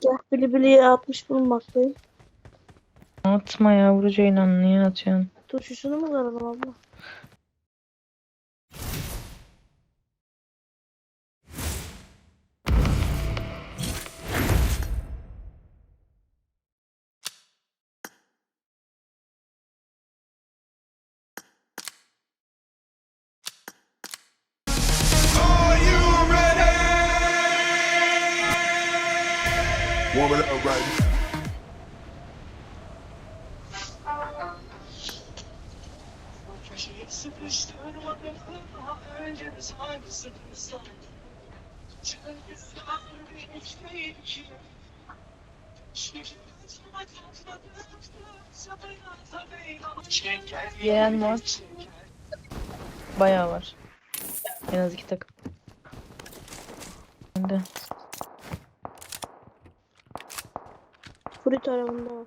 Gel Bilibili'ye atmış bulunmaktayım. Atma ya vuracağına niye atıyorsun? Turşusunu mu kıralım abla? Warm it up right now. Yeğen var. Bayağı var. En az iki takım. Şimdi Furi tarafında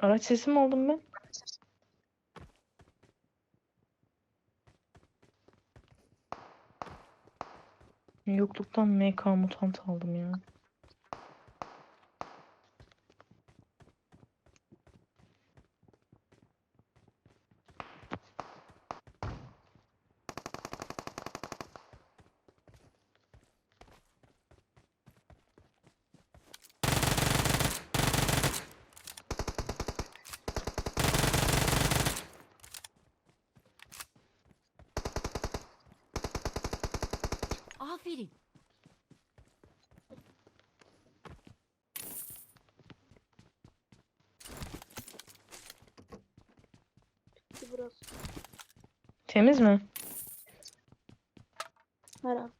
araç sesi mi oldum ben? Yokluktan MK mutant aldım ya. Aferin. Bitti burası. Temiz mi? Herhalde.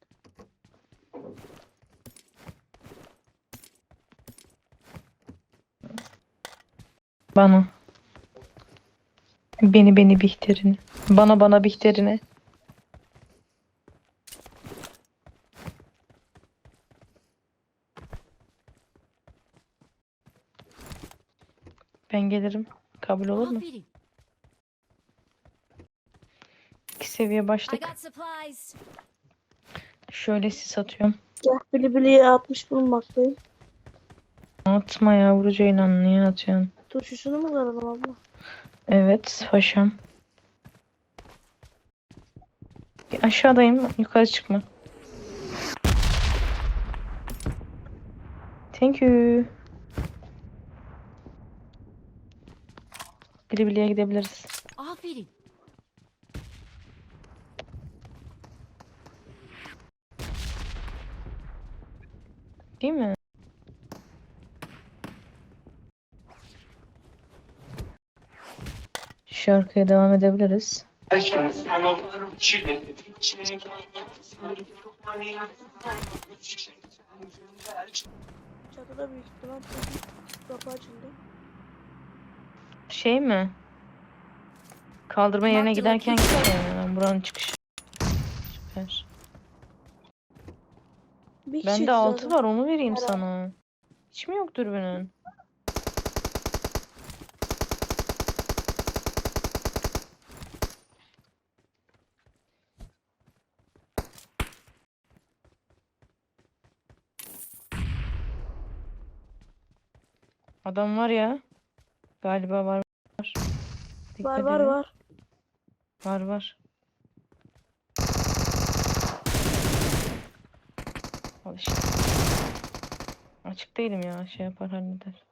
Bana. Beni beni Bihter'ini. Bana bana Bihter'ini. Ben gelirim. Kabul olur mu? Aferin. İki seviye başlık. Şöyle sis atıyorum. Gel Bilibili'ye atmış bulunmaktayım. Atma ya vuracağına niye atıyorsun? Turşusunu mu kıralım abla? Evet paşam. Bir Aşağıdayım. Yukarı çıkma. Thank you. Bilibili'ye gidebiliriz. Aferin. Değil mi? Şarkıya devam edebiliriz. Çatıda büyük ihtimal kapı açıldı. Şey mi? Kaldırma yerine giderken git yani. Buranın çıkışı. Süper. Bir Bende 6 zaten. var onu vereyim Herhalde. sana. Hiç mi yok dürbünün? Adam var ya. Galiba var. Var Var var. Var var. Al işte. Açık değilim ya. Şey yapar halleder.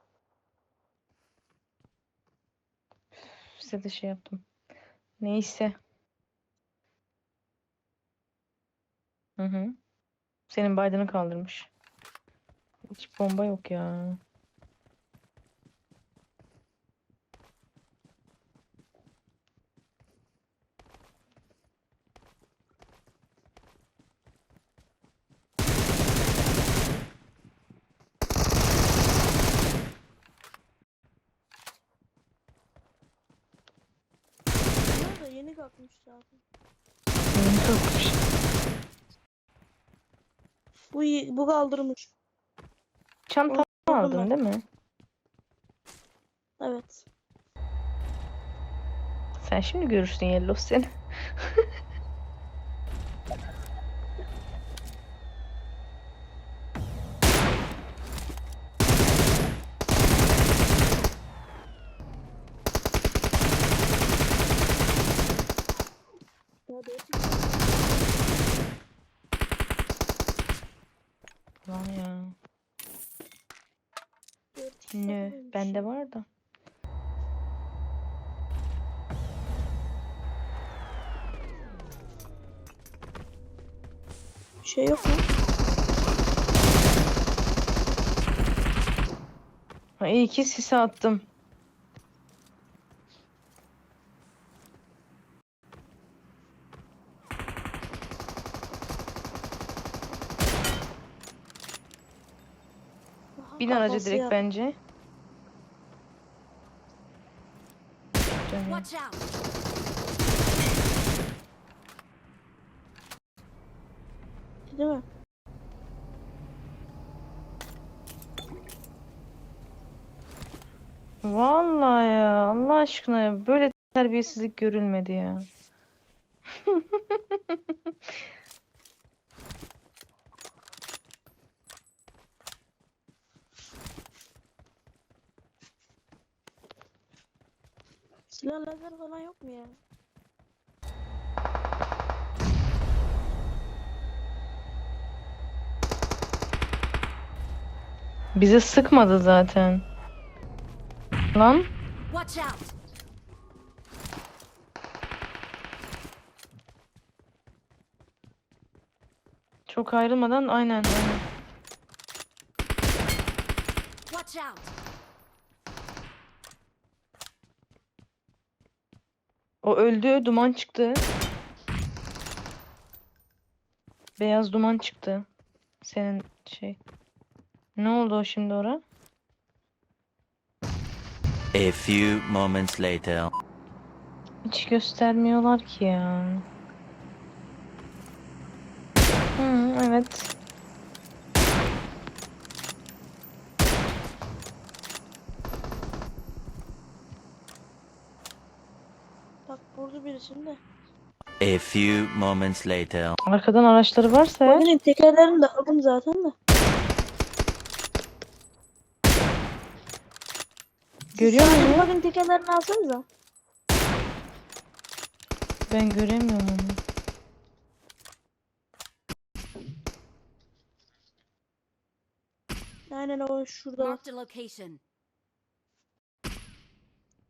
Size de şey yaptım. Neyse. Hı hı. Senin Biden'ı kaldırmış. Hiç bomba yok ya. Yeni kalkmış zaten. Yeni kalkmış. Bu bu kaldırmış. Çantamı Onu aldın ben. değil mi? Evet. Sen şimdi görürsün Yellow seni. Ya dört Lan ya. Sıfırmış Bende ya. var da. Bir şey yok mu? Ha, iyi ki sisi attım. Bin araca direkt ya. bence. Watch out! Değil mi? Vallahi ya Allah aşkına ya böyle terbiyesizlik görülmedi ya. Silah lazer falan yok mu ya? Bize sıkmadı zaten. Lan Watch out! çok ayrılmadan aynen aynen. Watch out! O öldü duman çıktı. Beyaz duman çıktı. Senin şey. Ne oldu o şimdi ora? A few moments later. Hiç göstermiyorlar ki ya. Hı, evet. Bak de. A few moments later. Arkadan araçları varsa eğer Benim tekerlerini de aldım zaten de. görüyor musun? Bakın tekerlerini alsanıza. Ben göremiyorum onu. Aynen o şurada. Marked a location.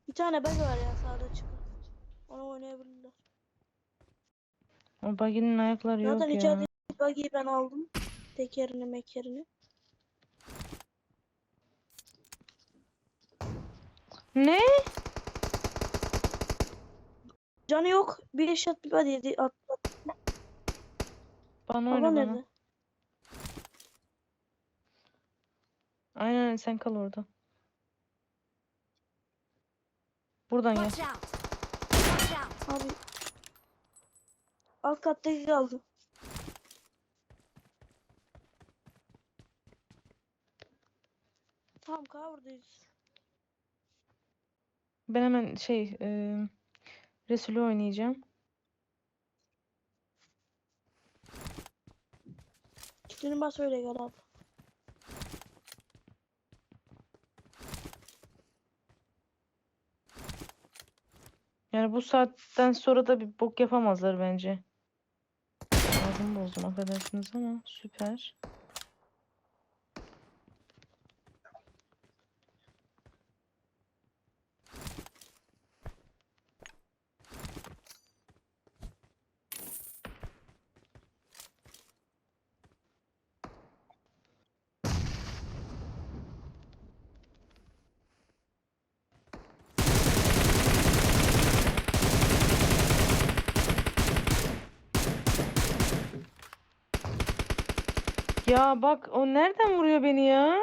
Bir tane bug var ya sağda çıkan. Onu oynayabilirler. O baginin ayakları yok Zaten ya. içeride buggy'i ben aldım. Tekerini mekerini. Ne? Canı yok. Bir eşat bir body yedi. At, at. Bana oyna bana. nerede? Aynen sen kal orada. Buradan gel. Watch out! Watch out! Abi. Alt kattaki kaldı. Tamam cover'dayız. Ben hemen şey e, Resulü oynayacağım. Kitini bas öyle gel abi. Yani bu saatten sonra da bir bok yapamazlar bence. Ağzımı bozdum affedersiniz ama süper. Ya bak o nereden vuruyor beni ya?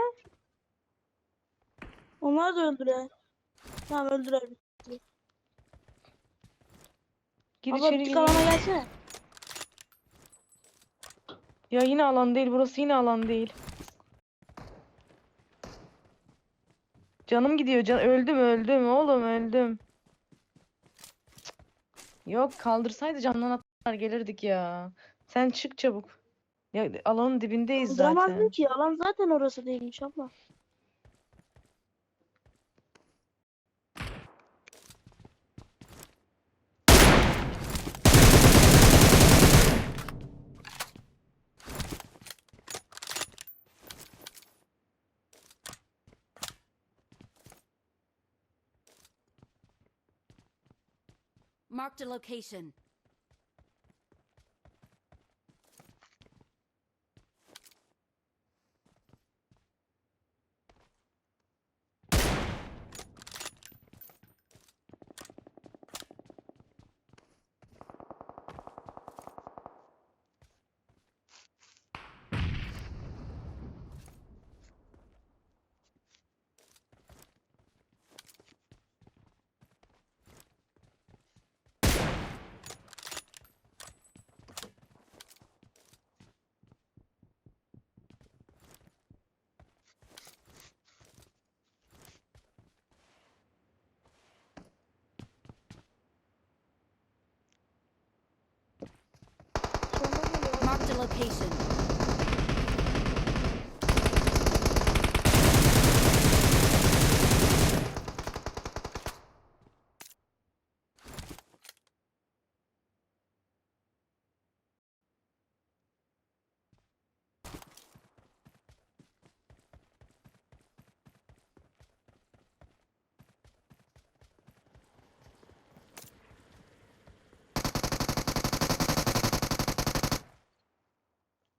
Onlar da öldüler. Tamam öldüler. Gir Abla içeri gir. tık alana gelsene. Ya yine alan değil. Burası yine alan değil. Canım gidiyor. Can öldüm öldüm oğlum öldüm. Cık. Yok kaldırsaydı camdan atlar gelirdik ya. Sen çık çabuk. Ya alanın dibindeyiz zaten. ki. Alan zaten orası değilmiş abla. Marked a location. Location.